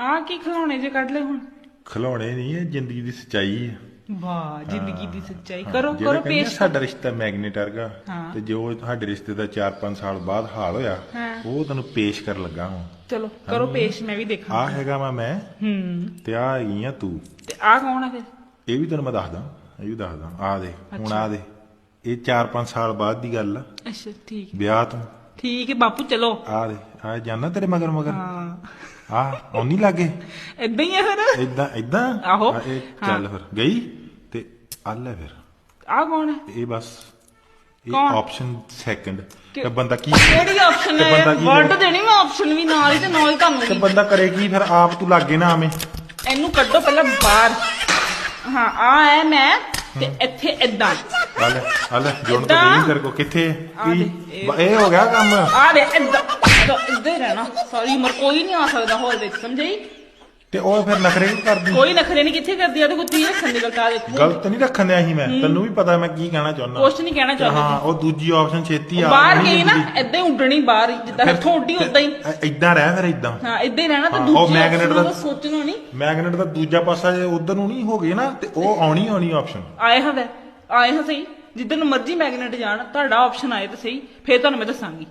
ਆ ਕੀ ਖਿਲਾਉਣੇ ਜੇ ਕੱਢ ਲੈ ਹੁਣ? ਖਿਲੌਣੇ ਨਹੀਂ ਇਹ ਜ਼ਿੰਦਗੀ ਦੀ ਸੱਚਾਈ ਹੈ। ਵਾਹ ਜ਼ਿੰਦਗੀ ਦੀ ਸੱਚਾਈ। ਕਰੋ ਜਿਹੜਾ ਕਰੋ ਕਹਿੰਦੇ ਆ, ਪੇਸ਼। ਸਾਡਾ ਰਿਸ਼ਤਾ ਮੈਗਨੇਟ ਵਰਗਾ। ਹਾਂ। ਤੇ ਜੋ ਤੁਹਾਡੇ ਰਿਸ਼ਤੇ ਦਾ 4-5 ਸਾਲ ਬਾਅਦ ਹਾਲ ਹੋਇਆ ਹਾਂ। ਉਹ ਤੈਨੂੰ ਪੇਸ਼ ਕਰਨ ਲੱਗਾ ਹਾਂ ਚਲੋ ਕਰੋ ਪੇਸ਼ ਮੈਂ ਵੀ ਦੇਖਾਂ। ਆ ਹੈਗਾ ਵਾ ਮੈਂ। ਹੂੰ। ਤੇ ਆ ਹੈਗੀ ਆ ਤੂੰ। ਤੇ ਆ ਕੌਣ ਆ ਫਿਰ? ਇਹ ਵੀ ਤੈਨੂੰ ਮੈਂ ਦੱਸਦਾ ਇਹ ਵੀ ਦੱਸਦਾ। ਆ ਦੇ ਹੁਣ ਆ ਦੇ। ਇਹ 4-5 ਸਾਲ ਬਾਅਦ ਦੀ ਗੱਲ ਆ। ਅੱਛਾ ਠੀਕ ਵਿਆਹ ਤੋਂ। ਠੀਕ ਹੈ ਬਾਪੂ ਚਲੋ। ਆ ਦੇ ਆ ਜਾਨਾ ਤੇਰੇ ਮਗਰ ਮਗਰ ਹਾਂ। ਆ ਆਉਣੀ ਲੱਗੇ? ਇਦਾਂ ਹੀ ਆ ਫਿਰ। ਇਦਾਂ ਇਦਾਂ ਆਹੋ। ਆ, ਇਹ ਚੱਲ ਫਿਰ ਗਈ? ਤੇ ਆ ਲੈ ਫਿਰ। ਆ ਕੌਣ ਹੈ? ਇਹ ਬਸ ਇਹ ਕੌਣ? ਆਪਸ਼ਨ ਸੈਕੰਡ ਤੇ ਬੰਦਾ ਕੀ ਕਿਹੜੀ ਆਪਸ਼ਨ ਤੇ ਹੈ? ਬੰਦਾ ਕੀ ਵਰਡ ਦੇਣੀ ਮੈਂ ਆਪਸ਼ਨ ਵੀ ਨਾਲ ਹੀ ਤੇ ਨਾਲ ਹੀ ਤੁਹਾਨੂੰ ਤੇ ਵੀ ਬੰਦਾ ਕਰੇ ਕੀ ਫਿਰ? ਆਪ ਤੂੰ ਲਾਗੇ ਨਾ ਆਵੇਂ। ਇਹਨੂੰ ਕੱਢੋ ਪਹਿਲਾਂ ਬਾਹਰ। ਹਾਂ ਆ ਹੈ ਮੈਂ ਤੇ ਇੱਥੇ ਇਦਾਂ ਆ ਲੈ ਆ ਲੈ ਜੁਣ ਤਾਂ ਏਦਾਂ? ਦੇਈ ਤੇਰੇ ਕੋ ਕਿੱਥੇ? ਆ ਕੀ? ਦੇ, ਇਹ- ਬ- ਇਹ ਹੋ ਗਿਆ ਕੰਮ? ਆ ਦੇ ਇਦਾਂ ਰਹਿਣਾ ਸਾਰੀ ਉਮਰ ਕੋਈ ਨਹੀਂ ਆ ਸਕਦਾ ਹੋਰ ਵਿੱਚ ਸਮਝਾਈ? ਤੇ ਉਹ ਫਿਰ ਨਖਰੇ ਕਿਉਂ ਕਰਦੀ। ਕੋਈ ਨਖਰੇ ਨਹੀਂ ਕਿੱਥੇ ਕਰਦੀ ਆ? ਤੇ ਕੋਈ ਤੀ ਰੱਖਣ ਦੀ ਗੱਲ ਤਾਂ ਦੇਖੋ। ਗਲਤ ਨਹੀਂ ਰੱਖਣ ਦਿਆ ਸੀ ਮੈਂ ਤੈਨੂੰ ਵੀ ਪਤਾ ਮੈਂ ਕੀ ਕਹਿਣਾ ਚਾਹੁੰਦਾ। ਕੁਛ ਨਹੀਂ ਕਹਿਣਾ ਚਾਹੁੰਦੀ ਹਾਂ ਉਹ ਦੂਜੀ ਆਪਸ਼ਨ ਛੇਤੀ ਆ ਬਾਹਰ ਗਈ ਨਾ। ਏਦਾਂ ਹੀ ਉੱਡਣੀ ਬਾਹਰ ਜਿੱਦਾਂ ਹੱਥੋਂ ਉੱਡੀ ਉਦਾਂ ਹੀ। ਏਦਾਂ ਰਹਿ ਫਿਰ ਏਦਾਂ। ਹਾਂ ਏਦਾਂ ਹੀ ਰਹਿਣਾ ਤੇ ਉਹ ਦੂਜੀ magnet option ਦਾ- ਸੋਚਣਾ ਨਹੀਂ। ਮੈਗਨੇਟ ਦਾ ਦੂਜਾ ਪਾਸਾ ਜੇ ਉਧਰ ਨੂੰ ਨਹੀਂ ਹੋ ਗਏ ਨਾ ਤੇ ਉਹ ਆਉਣੀ ਆਉਣੀ ਆਪਸ਼ਨ ਆਏ ਹਾਂ ਵੈ ਆਏ ਹਾਂ ਸਹੀ। ਜਿੱਦਨ ਮਰਜ਼ੀ ਮੈਗਨੇਟ ਜਾਣ ਤੁਹਾਡਾ ਆਪਸ਼ਨ ਆਏ ਤਾਂ ਸਹੀ ਫੇਰ ਤੁਹਾਨੂੰ ਮੈਂ ਦੱਸਾਂਗੀ।